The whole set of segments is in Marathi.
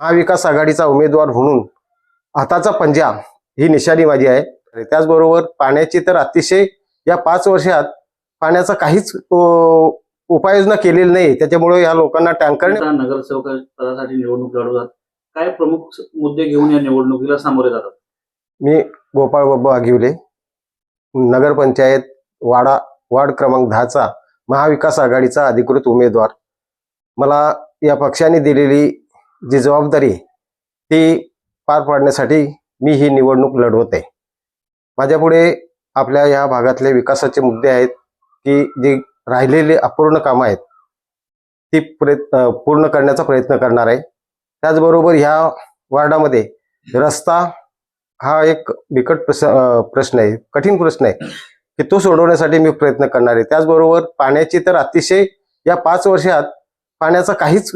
महाविकास आघाडीचा उमेदवार म्हणून हाताचा पंजा ही निशाणी माझी आहे. त्याचबरोबर पाण्याची तर अतिशय या पाच वर्षात पाण्याचा काहीच उपाययोजना केलेली नाही. त्याच्यामुळे या लोकांना टँकरने आता नगरसेवक पदासाठी निवडणूक लढवतात काय प्रमुख मुद्दे घेऊन या निवडणुकीला सामोरे जातात? मी गोपाळ बाबा आगिवले नगरपंचायत वाडा वार्ड क्रमांक दहाचा महाविकास आघाडीचा अधिकृत उमेदवार. मला या पक्षाने दिलेली जी जबाबदारी ती पार पाडण्यासाठी मी ही निवडणूक लढवत. आहे माझ्यापुढे आपल्या या भागातले विकासाचे मुद्दे आहेत की जी राहिलेली अपूर्ण कामं आहेत ती प्रयत्न पूर्ण करण्याचा प्रयत्न करणार आहे. त्याचबरोबर ह्या वार्डामध्ये रस्ता हा एक बिकट प्रस प्रश्न आहे कठीण प्रश्न आहे की तो सोडवण्यासाठी मी प्रयत्न करणार आहे. त्याचबरोबर पाण्याची तर अतिशय या पाच वर्षात पाण्याचा काहीच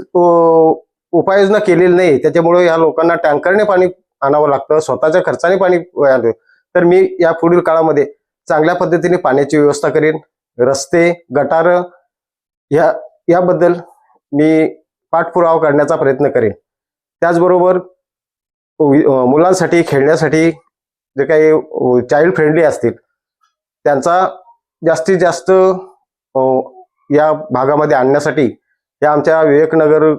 उपाययोजना केलेली नाही. त्याच्यामुळे या लोकांना टँकरने पाणी आणावं लागतं स्वतःच्या खर्चाने पाणी आणलं तर मी या पुढील काळामध्ये चांगल्या पद्धतीने पाण्याची व्यवस्था करेन. रस्ते गटार या याबद्दल मी पाठपुरावा करण्याचा प्रयत्न करेन. त्याचबरोबर मुलांसाठी खेळण्यासाठी जे काही चाइल्ड फ्रेंडली असतील त्यांचा जास्तीत जास्त या भागामध्ये आणण्यासाठी या आमच्या विवेकनगर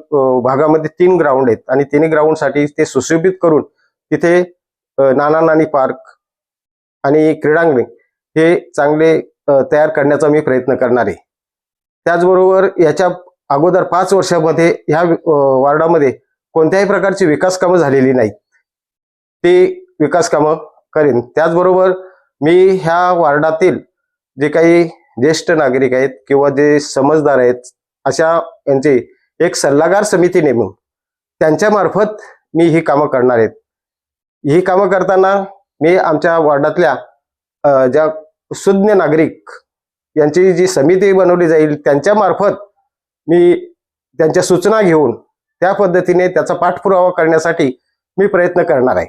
भागामध्ये तीन ग्राउंड आहेत. आणि तिन्ही ग्राउंडसाठी ते सुशोभित करून तिथे नाना नानी पार्क आणि क्रीडांगणे हे चांगले तयार करण्याचा मी प्रयत्न करणार आहे. त्याचबरोबर याच्या अगोदर पाच वर्षामध्ये ह्या वार्डामध्ये कोणत्याही प्रकारची विकास कामं झालेली नाहीत. ती विकास कामं करेन. त्याचबरोबर मी ह्या वार्डातील जे काही ज्येष्ठ नागरिक आहेत किंवा जे समजदार आहेत अशा यांची एक सल्लागार समिती नेमून त्यांच्यामार्फत मी ही कामं करणार आहेत ही कामं करताना मी आमच्या वार्डातल्या ज्या सुज्ञ नागरिक यांची जी समिती बनवली जाईल त्यांच्यामार्फत मी त्यांच्या सूचना घेऊन त्या पद्धतीने त्याचा पाठपुरावा करण्यासाठी मी प्रयत्न करणार आहे.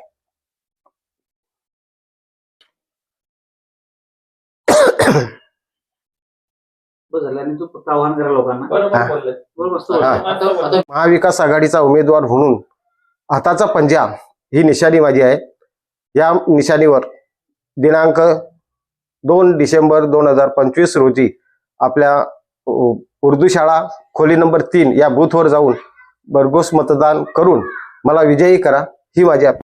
बस झालं आणि तू फक्त आवाहन करा लोकांना बरोबर बोलले बरोबर मस्त हा. बोलतोय. आता आता महाविकास आघाडीचा उमेदवार म्हणून हाताचा पंजा ही निशाणी माझी आहे या निशाणीवर दिनांक दोन डिसेंबर दोन हजार पंचवीस रोजी आपल्या उ- उर्दू शाळा खोली नंबर तीन या बूथवर जाऊन भरघोस मतदान करून मला विजयी करा ही माझी अपेक्षा